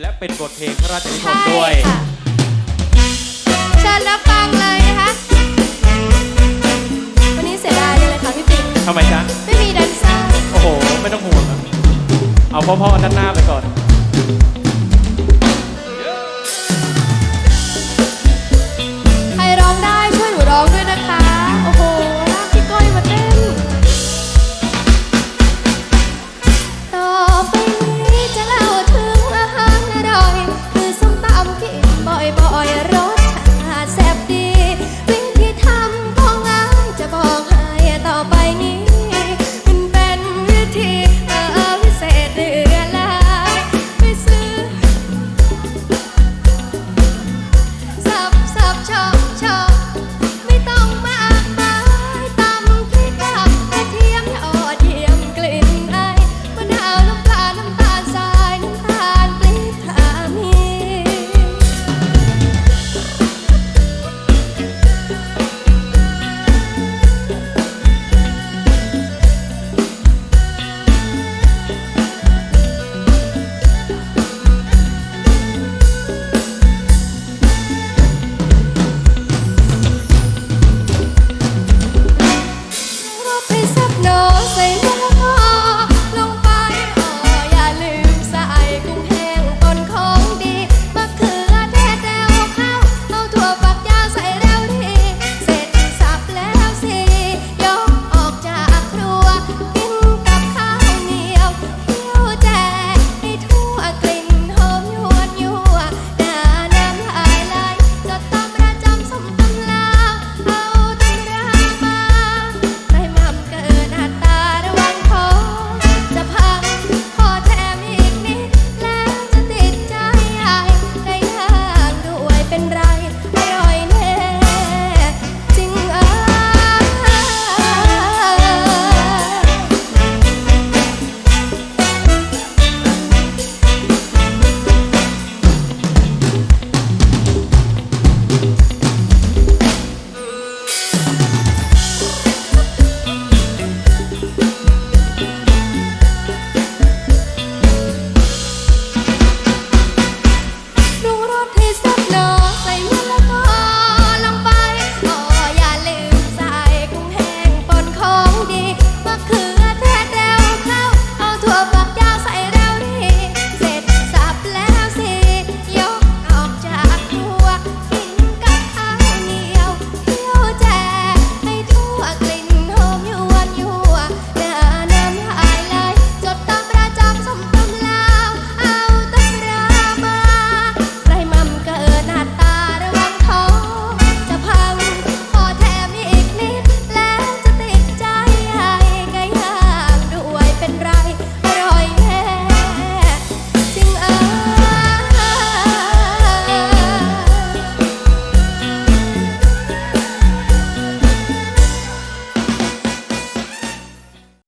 และเป็นบทเพลงพระราชนิพนธ์ด้วยค่ะเชิญรับฟังเลยนะคะ วันนี้เสียดายจังเลยค่ะพี่ปิ๊กทำไมจ๊ะ ไม่มีแดนเซอร์ โอ้โห ไม่ต้องห่วงอะเอาพ่อๆด้านหน้าไปก่อน